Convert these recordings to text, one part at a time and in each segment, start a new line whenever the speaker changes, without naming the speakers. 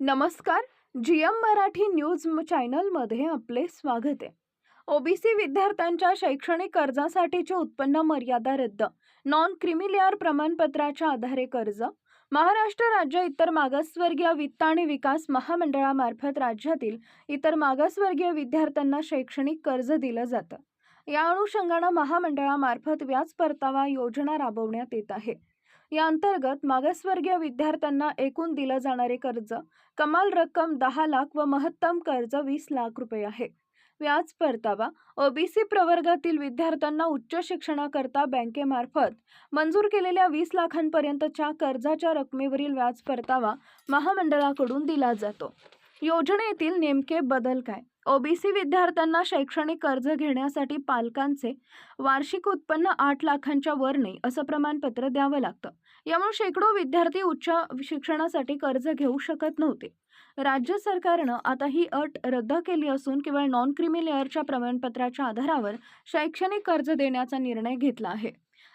नमस्कार. G M Marathi news चॅनलमध्ये आपले स्वागत आहे. ओबीसी विद्यार्थ्यांच्या शैक्षणिक कर्जासाठीचे उत्पन्न मर्यादा रद्द नॉन क्रिमिलेअर प्रमाणपत्राच्या आधारे कर्ज महाराष्ट्र राज्य इतर मागासवर्गीय वित्त आणि विकास महामंडळामार्फत राज्यातील इतर मागासवर्गीय विद्यार्थ्यांना शैक्षणिक कर्ज दिलं जातं. या अनुषंगानं महामंडळामार्फत व्याज परतावा योजना राबवण्यात येत आहे. या अंतर्गत मागासवर्गीय विद्यार्थ्यांना एकूण दिलं जाणारे कर्ज कमाल रक्कम दहा लाख व महत्तम कर्ज वीस लाख रुपये आहे. व्याज परतावा ओबीसी प्रवर्गातील विद्यार्थ्यांना उच्च शिक्षणाकरता बँकेमार्फत मंजूर केलेल्या वीस लाखांपर्यंतच्या कर्जाच्या रकमेवरील व्याज परतावा महामंडळाकडून दिला जातो. योजनेतील नेमके बदल काय? ओबीसी विद्यार्थ्यांना शैक्षणिक कर्ज घेण्यासाठी पालकांचे वार्षिक उत्पन्न आठ लाखांच्या वर नाही असं प्रमाणपत्र द्यावं लागतं. यामुळे शेकडो विद्यार्थी उच्च शिक्षणासाठी कर्ज घेऊ शकत नव्हते. राज्य सरकारनं आता ही अट रद्द केली असून केवळ नॉन क्रिमी लेअरच्या प्रमाणपत्राच्या आधारावर शैक्षणिक कर्ज देण्याचा निर्णय घेतला आहे.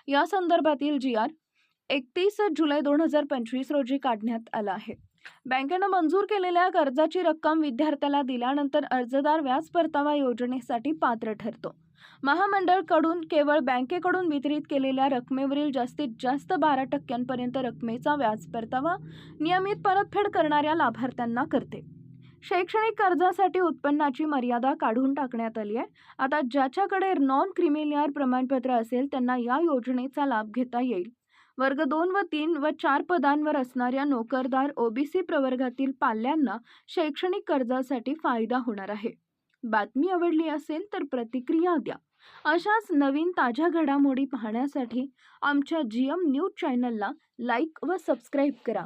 या संदर्भातील जी आर एकतीस जुलै दोन हजार पंचवीस रोजी काढण्यात आला आहे. बँकेनं मंजूर केलेल्या कर्जाची रक्कम विद्यार्थ्याला दिल्यानंतर अर्जदार व्याज परतावा योजनेसाठी पात्र ठरतो. महामंडळकडून केवळ बँकेकडून वितरित केलेल्या रकमेवरील जास्तीत जास्त बारा टक्क्यांपर्यंत रकमेचा व्याज परतावा नियमित परतफेड करणाऱ्या लाभार्थ्यांना करते. शैक्षणिक कर्जासाठी उत्पन्नाची मर्यादा काढून टाकण्यात आली आहे. आता ज्याच्याकडे नॉन क्रिमिलियर प्रमाणपत्र असेल त्यांना या योजनेचा लाभ घेता येईल. वर्ग दोन व तीन व चार पदांवर असणाऱ्या नोकरदार ओबीसी प्रवर्गातील पाल्यांना शैक्षणिक कर्जासाठी फायदा होणार आहे. बातमी आवडली असेल तर प्रतिक्रिया द्या. अशाच नवीन ताज्या घडामोडी पाहण्यासाठी आमच्या जी एम न्यूज चॅनलला लाईक व सबस्क्राईब करा.